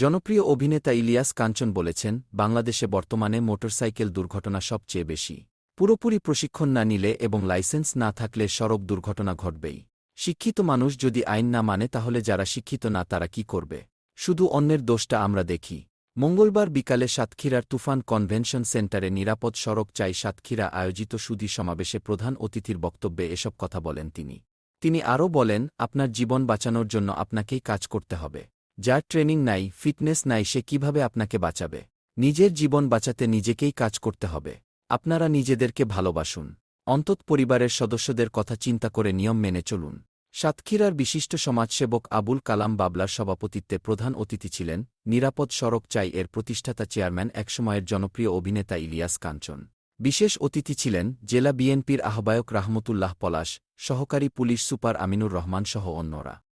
জনপ্রিয় অভিনেতা ইলিয়াস কাঞ্চন বলেছেন, বাংলাদেশে বর্তমানে মোটরসাইকেল দুর্ঘটনা সবচেয়ে বেশি। পুরোপুরি প্রশিক্ষণ না নিলে এবং লাইসেন্স না থাকলে সড়ক দুর্ঘটনা ঘটবেই। শিক্ষিত মানুষ যদি আইন না মানে তাহলে যারা শিক্ষিত না তারা কি করবে? শুধু অন্যের দোষটা আমরা দেখি। মঙ্গলবার বিকালে সাতক্ষীরার তুফান কনভেনশন সেন্টারে নিরাপদ সড়ক চাই সাতক্ষীরা আয়োজিত সুদী সমাবেশে প্রধান অতিথির বক্তব্যে এসব কথা বলেন তিনি। তিনি আরও বলেন, আপনার জীবন বাঁচানোর জন্য আপনাকেই কাজ করতে হবে। যার ট্রেনিং নাই, ফিটনেস নাই, সে কীভাবে আপনাকে বাঁচাবে? নিজের জীবন বাঁচাতে নিজেকেই কাজ করতে হবে। আপনারা নিজেদেরকে ভালোবাসুন। অন্তত পরিবারের সদস্যদের কথা চিন্তা করে নিয়ম মেনে চলুন। সাতক্ষীরার বিশিষ্ট সমাজসেবক আবুল কালাম বাবলার সভাপতিত্বে প্রধান অতিথি ছিলেন নিরাপদ সড়ক চাই এর প্রতিষ্ঠাতা চেয়ারম্যান, একসময়ের জনপ্রিয় অভিনেতা ইলিয়াস কাঞ্চন। বিশেষ অতিথি ছিলেন জেলা বিএনপির আহ্বায়ক রাহমতুল্লাহ পলাশ, সহকারী পুলিশ সুপার আমিনুর রহমান সহ অন্যরা।